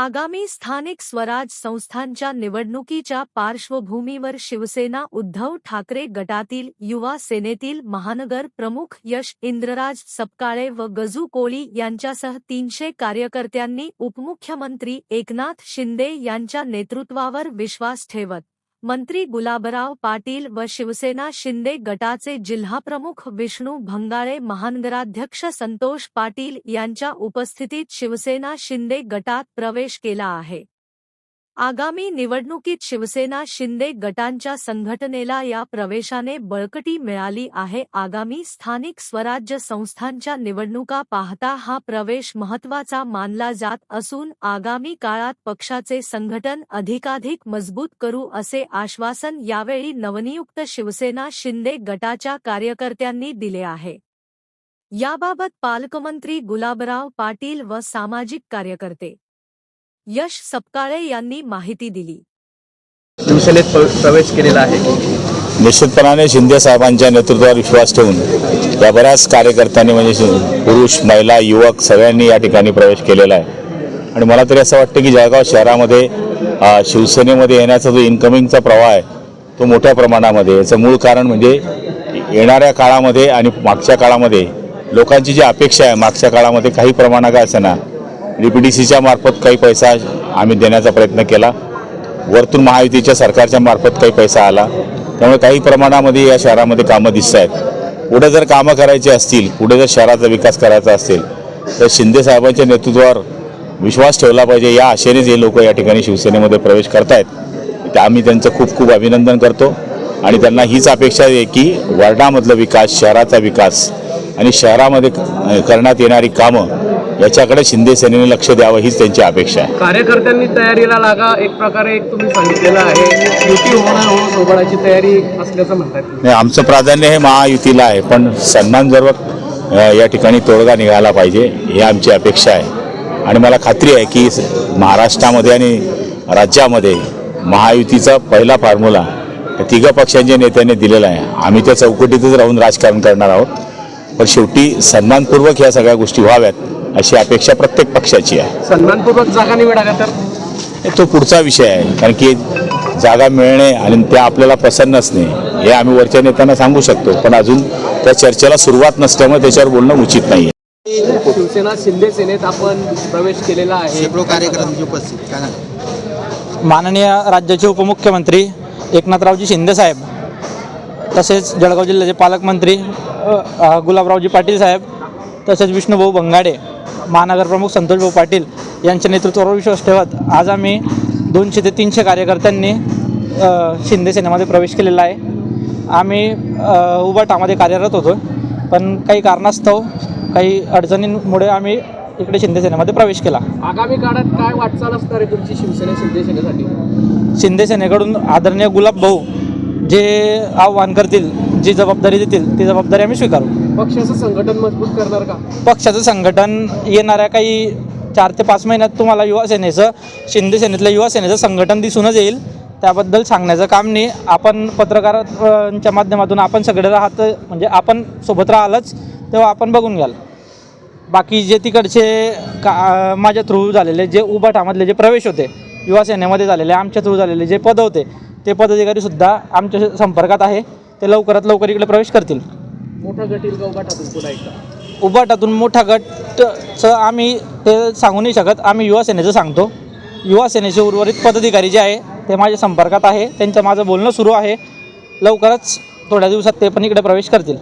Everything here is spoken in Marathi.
आगामी स्थानिक स्वराज संस्थांच्या निवडणुकीच्या पार्श्वभूमीवर शिवसेना उद्धव ठाकरे गटातील युवा सेनेतील महानगर प्रमुख यश इंद्रराज सपकाळे व गजू कोळी यांच्यासह तीनशे कार्यकर्त्यांनी उपमुख्यमंत्री एकनाथ शिंदे यांच्या नेतृत्वावर विश्वास ठेवत. मंत्री गुलाबराव पाटील व शिवसेना शिंदे गटाचे जिल्हाप्रमुख विष्णू भंगाळे महानगराध्यक्ष संतोष पाटील यांच्या उपस्थितीत शिवसेना शिंदे गटात प्रवेश केला आहे. आगामी निवडणुकीत शिवसेना शिंदे गटांच्या संघटनेला या प्रवेशाने बळकटी मिळाली आहे. आगामी स्थानिक स्वराज्य संस्थांच्या निवडणुका पाहता हा प्रवेश महत्त्वाचा मानला जात असून आगामी काळात पक्षाचे संघटन अधिकाधिक मजबूत करू असे आश्वासन यावेळी नवनियुक्त शिवसेना शिंदे गटाच्या कार्यकर्त्यांनी दिले आहे. याबाबत पालकमंत्री गुलाबराव पाटील व सामाजिक कार्यकर्ते यश सपकाळे यांनी माहिती दिली. शिवसेनेत प्र- प्रवेश केलेला आहे. निश्चितपणाने शिंदे साहेबांच्या नेतृत्वावर विश्वास ठेवून या बऱ्याच कार्यकर्त्यांनी म्हणजे पुरुष महिला युवक सगळ्यांनी या ठिकाणी प्रवेश केलेला आहे. आणि मला तरी असं वाटतं की जळगाव शहरामध्ये शिवसेनेमध्ये येण्याचा जो इन्कमिंगचा प्रवाह आहे तो मोठ्या प्रमाणामध्ये याचं मूळ कारण म्हणजे येणाऱ्या काळामध्ये आणि मागच्या काळामध्ये लोकांची जी अपेक्षा आहे मागच्या काळामध्ये काही प्रमाणात काय असेना डी पी डी सीच्या मार्फत काही पैसा आम्ही देण्याचा प्रयत्न केला. वरतून महायुतीच्या सरकारच्या मार्फत काही पैसा आला. त्यामुळे काही प्रमाणामध्ये या शहरामध्ये कामं दिसत आहेत. पुढे जर कामं करायची असतील पुढे जर शहराचा विकास करायचा असेल तर शिंदे साहेबांच्या नेतृत्वावर विश्वास ठेवला पाहिजे. या आशेनेच हे लोक या ठिकाणी शिवसेनेमध्ये प्रवेश करतायत. त्या आम्ही त्यांचं खूप खूप अभिनंदन करतो. आणि त्यांना हीच अपेक्षा आहे की वार्डामधला विकास शहराचा विकास आणि शहरामध्ये करण्यात येणारी कामं याच्याकडे शिंदे सेनेने लक्ष द्यावं हीच त्यांची अपेक्षा आहे. कार्यकर्त्यांनी तयारीला लागा एक प्रकारे एक तुम्ही सांगितलेलं आहे. युती होणार तयारी असल्याचं म्हणतात नाही आमचं प्राधान्य हे महायुतीला आहे पण सन्मानजनक अ, या ठिकाणी तोडगा निघाला पाहिजे ही आमची अपेक्षा आहे. आणि मला खात्री आहे की महाराष्ट्रामध्ये आणि राज्यामध्ये महायुतीचा पहिला फॉर्म्युला तिघं पक्षांच्या नेत्यांनी दिलेला आहे. आम्ही त्या चौकटीतच राहून राजकारण करणार आहोत. पण शेवटी सन्मानपूर्वक ह्या सगळ्या गोष्टी व्हाव्यात अशी अपेक्षा प्रत्येक पक्षाची आहे. सन्मानपूर्वक जागा निवडा तर? तो पुढचा विषय आहे कारण की जागा मिळणे आणि त्या आपल्याला पसंत नसणे हे आम्ही वरच्या नेत्यांना सांगू शकतो पण अजून त्या चर्चेला सुरुवात नसल्यामुळे त्याच्यावर बोलणं उचित नाही शिवसेना शिंदे सेनेत आपण प्रवेश केलेला आहे. उपस्थित काय माननीय राज्याचे उपमुख्यमंत्री एकनाथरावजी शिंदेसाहेब तसेच जळगाव जिल्ह्याचे पालकमंत्री गुलाबरावजी पाटील साहेब तसेच विष्णुभाऊ बंगाडे महानगरप्रमुख संतोषभाऊ पाटील यांच्या नेतृत्वावर विश्वास ठेवत आज आम्ही दोनशे ते तीनशे कार्यकर्त्यांनी शिंदे सेनेमध्ये प्रवेश केलेला आहे. आम्ही उबाटामध्ये कार्यरत होतो पण काही कारणास्तव काही अडचणींमुळे आम्ही इकडे शिंदे सेनेमध्ये प्रवेश केला. आगामी काळात काय वाटचाल असणार आहे तुमची शिवसेना शिंदे सेनेसाठी? शिंदे सेनेकडून आदरणीय गुलाब भाऊ जे आव्हान करतील जी जबाबदारी देतील ती जबाबदारी आम्ही स्वीकारू. पक्षाचं संघटन मजबूत करणार का? पक्षाचं संघटन येणाऱ्या काही चार ते पाच महिन्यात तुम्हाला युवा सेनेचं शिंदे सेनेतल्या युवा सेनेचं संघटन दिसूनच येईल. त्याबद्दल सांगण्याचं काम नाही. आपण पत्रकारांच्या माध्यमातून आपण सगळे राहत म्हणजे आपण सोबत राहालच तेव्हा आपण बघून घ्याल. बाकी जे तिकडचे का माझ्या थ्रू झालेले जे उबाठामधले जे प्रवेश होते युवा सेनेमध्ये झालेले आमच्या थ्रू झालेले जे पद होते ते पदाधिकारीसुद्धा आमच्या संपर्कात आहे. ते लवकरात लवकर इकडे प्रवेश करतील. मोठा गटील का उभाटातून पुन्हा एकदा? उबाटातून मोठा गटचं आम्ही ते सांगू नाही शकत आम्ही युवा सेनेचं सांगतो. युवा सेनेचे उर्वरित पदाधिकारी जे आहे ते माझ्या संपर्कात आहे त्यांचं माझं बोलणं सुरू आहे. लवकरच थोड्या दिवसात ते पण इकडे प्रवेश करतील.